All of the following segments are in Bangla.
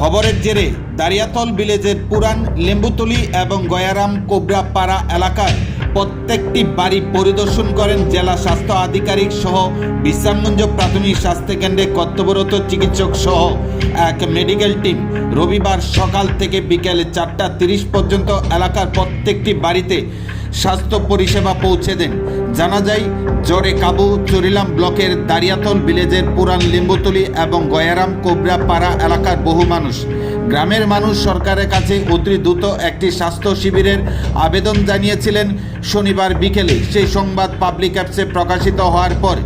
খবরের জেরে দারিয়াতল ভিলেজের পুরান লেম্বুতলি এবং গয়ারাম কোবরাপাড়া এলাকায় প্রত্যেকটি বাড়ি পরিদর্শন করেন জেলা স্বাস্থ্য আধিকারিক সহ বিশ্রামগঞ্জ প্রাথমিক স্বাস্থ্যকেন্দ্রে কর্তব্যরত চিকিৎসক সহ এক মেডিকেল টিম। রবিবার সকাল থেকে বিকেল চারটা তিরিশ পর্যন্ত এলাকার প্রত্যেকটি বাড়িতে স্বাস্থ্য পরিষেবা পৌঁছে দেন। জানা যায়, জ্বরে কাবু চরিলাম ব্লকের দারিয়াতল ভিলেজের পুরান লিম্বতলি এবং গয়ারাম কোবরা পাড়া এলাকার বহু মানুষ। গ্রামের মানুষ সরকারের কাছে অতি দ্রুত একটি স্বাস্থ্য শিবিরের আবেদন জানিয়েছিলেন শনিবার বিকেলে। সেই সংবাদ পাবলিক অ্যাপসে প্রকাশিত হওয়ার পর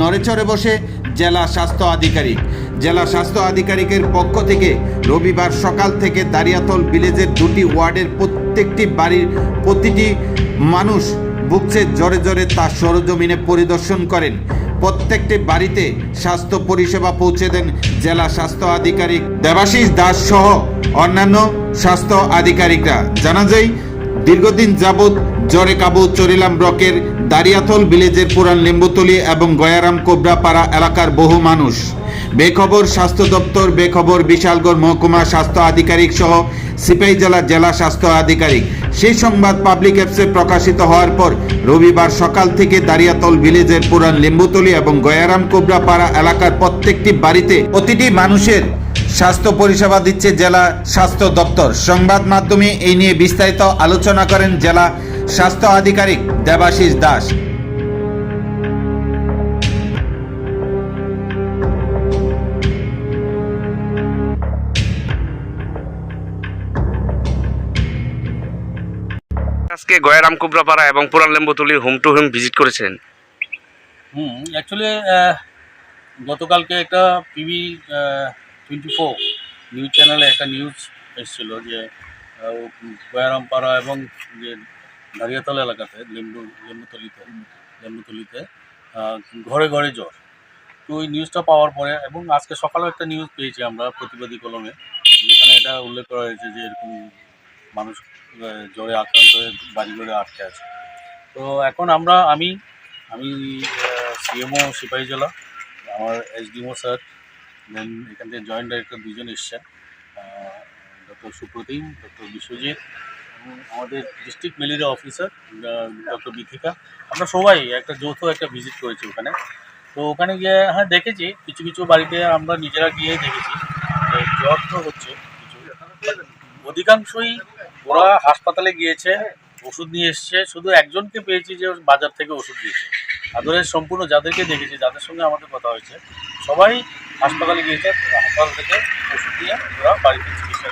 নড়েচড়ে বসে জেলা স্বাস্থ্য আধিকারিক। জেলা স্বাস্থ্য আধিকারিকের পক্ষ থেকে রবিবার সকাল থেকে দারিয়াতল ভিলেজের দুটি ওয়ার্ডের প্রত্যেকটি বাড়ির প্রতিটি মানুষ বুকসে জ্বরে জ্বরে তা সরজমিনে পরিদর্শন করেন। প্রত্যেকটি বাড়িতে স্বাস্থ্য পরিষেবা পৌঁছে দেন জেলা স্বাস্থ্য আধিকারিক দেবাশিস দাস সহ অন্যান্য স্বাস্থ্য আধিকারিকরা। জানা যায়, দীর্ঘদিন যাবৎ জরে কাবু চরিলাম ব্লকের দারিয়াতল ভিলেজের পুরান লেম্বুতলি এবং গয়ারাম কোবরাপাড়া এলাকার বহু মানুষ। বেখবর স্বাস্থ্য দপ্তর, বেখবর বিশালগড় মহকুমা স্বাস্থ্য আধিকারিক সহ সিপাহী জেলার জেলা স্বাস্থ্য আধিকারিক। সেই সংবাদ পাবলিক অ্যাপসে প্রকাশিত হওয়ার পর রবিবার সকাল থেকে দারিয়াতল ভিলেজের পুরান লিম্বুতলি এবং গয়ারাম কোবরাপাড়া এলাকার প্রত্যেকটি বাড়িতে প্রতিটি মানুষের স্বাস্থ্য পরিষেবা দিচ্ছে জেলা স্বাস্থ্য দপ্তর। সংবাদ মাধ্যমে এই নিয়ে বিস্তারিত আলোচনা করেন জেলা স্বাস্থ্য আধিকারিক দেবাশিস দাস। আজকে গয়ারাম কুবরাপাড়া এবং পুরান Lembutuli home to home visit করেছেন হুম অ্যাকচুয়ালি গতকালকে একটা পিভি টোয়েন্টি ফোর নিউজ চ্যানেলে একটা নিউজ এসেছিল যে গয়ারামপাড়া এবং যে দাঁড়িয়াতল এলাকাতে, লেম্বু লেম্বুতলিতে লেম্বুতলিতে ঘরে ঘরে জ্বর। তো ওই নিউজটা পাওয়ার পরে এবং আজকে সকালেও একটা নিউজ পেয়েছি আমরা প্রতিবাদী কলমে, যেখানে এটা উল্লেখ করা হয়েছে যে এরকম মানুষ জ্বরে আক্রান্ত হয়ে বাড়ি ঘরে আটকে আছে। তো এখন আমরা, আমি আমি সিএমও সিপাহী জেলা, আমার এসডিএমও স্যার দেন এখান থেকে জয়েন্ট ডাইরেক্টর দুজন এসছেন ডক্টর সুপ্রতিম ডক্টর বিশ্বজিৎ আমাদের district malaria officer doctor Bithika. আমরা সবাই একটা যৌথ একটা ভিজিট করেছি ওখানে। তো ওখানে গিয়ে হ্যাঁ দেখেছি। কিছু কিছু বাড়িতে আমরা নিজেরা গিয়ে দেখেছি। জ্বর তো হচ্ছে অধিকাংশই ওরা হাসপাতালে গিয়েছে ওষুধ নিয়ে এসছে। শুধু একজনকে পেয়েছি যে বাজার থেকে ওষুধ দিয়েছে। আদরের সম্পূর্ণ যাদেরকে দেখেছি যাদের সঙ্গে আমাদের কথা হয়েছে সবাই হাসপাতালে গিয়েছে হাসপাতাল থেকে ওষুধ নিয়ে ওরা বাড়িতে আহ,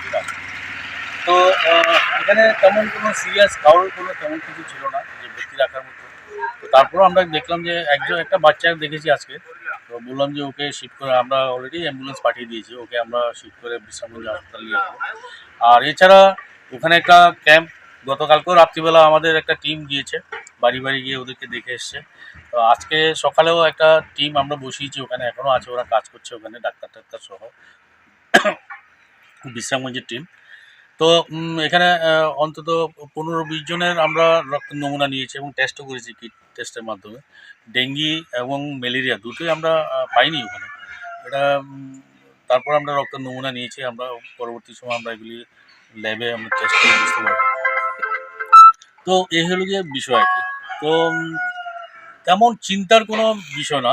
এখানে তেমন কোনো সিরিয়াস কারোর কোনো তেমন কিছু ছিল না, যে ভর্তি রাখার মতো। তো তারপরও আমরা দেখলাম যে একজন, একটা বাচ্চা দেখেছি আজকে। তো বললাম যে ওকে শিফট করে, আমরা অলরেডি অ্যাম্বুলেন্স পাঠিয়ে দিয়েছি, ওকে আমরা শিফট করে বিশ্রামগঞ্জ হাসপাতাল নিয়ে যাব। আর এছাড়া ওখানে একটা ক্যাম্প গতকালকেও রাত্রিবেলা আমাদের একটা টিম গিয়েছে, বাড়ি বাড়ি গিয়ে ওদেরকে দেখে এসছে। তো আজকে সকালেও একটা টিম আমরা বসিয়েছি, ওখানে এখনও আছে, ওরা কাজ করছে ওখানে ডাক্তার টাক্তার সহ। বিশ্রামগঞ্জের টিম তো এখানে অন্তত পনেরো বিশ জনের আমরা রক্ত নমুনা নিয়েছি এবং টেস্টও করেছি কিট টেস্টের মাধ্যমে। ডেঙ্গি এবং ম্যালেরিয়া দুটোই আমরা পাইনি ওখানে। এটা তারপর আমরা রক্ত নমুনা নিয়েছি, আমরা পরবর্তী সময় আমরা এগুলি ল্যাবে আমরা টেস্ট করে বুঝতে পারব। তো এই হলো গিয়ে বিষয় আর কি। তো তেমন চিন্তার কোনো বিষয় না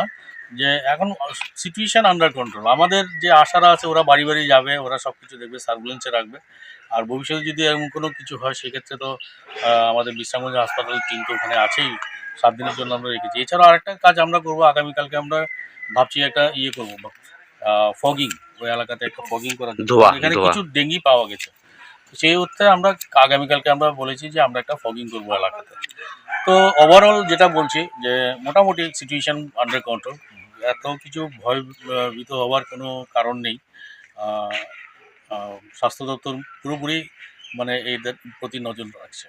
যে এখন সিচুয়েশন আন্ডার কন্ট্রোল আমাদের যে আশারা আছে ওরা বাড়ি বাড়ি যাবে ওরা সব কিছু দেখবে সার্ভুলেন্সে রাখবে। আর ভবিষ্যতে যদি এমন কোনো কিছু হয় সেক্ষেত্রে তো আমাদের বিশ্রামগঞ্জ হাসপাতাল টিম তো ওখানে আছেই। সাত দিনের জন্য আমরা রেখেছি। এছাড়াও আরেকটা কাজ আমরা করব আগামীকালকে আমরা ভাবছি একটা ইয়ে করব ফগিং ওই এলাকাতে একটা ফগিং করার জন্য। এখানে। কিছু ডেঙ্গি পাওয়া গেছে। তো সেই অর্থে আমরা আগামীকালকে আমরা বলেছি যে আমরা একটা ফগিং করব এলাকাতে। তো ওভারঅল যেটা বলছি যে মোটামুটি সিচুয়েশন আন্ডার কন্ট্রোল এত কিছু ভয় ভীত হওয়ার কোনো কারণ নেই। স্বাস্থ্য দপ্তর পুরোপুরি মানে এদের প্রতি নজর রাখছে।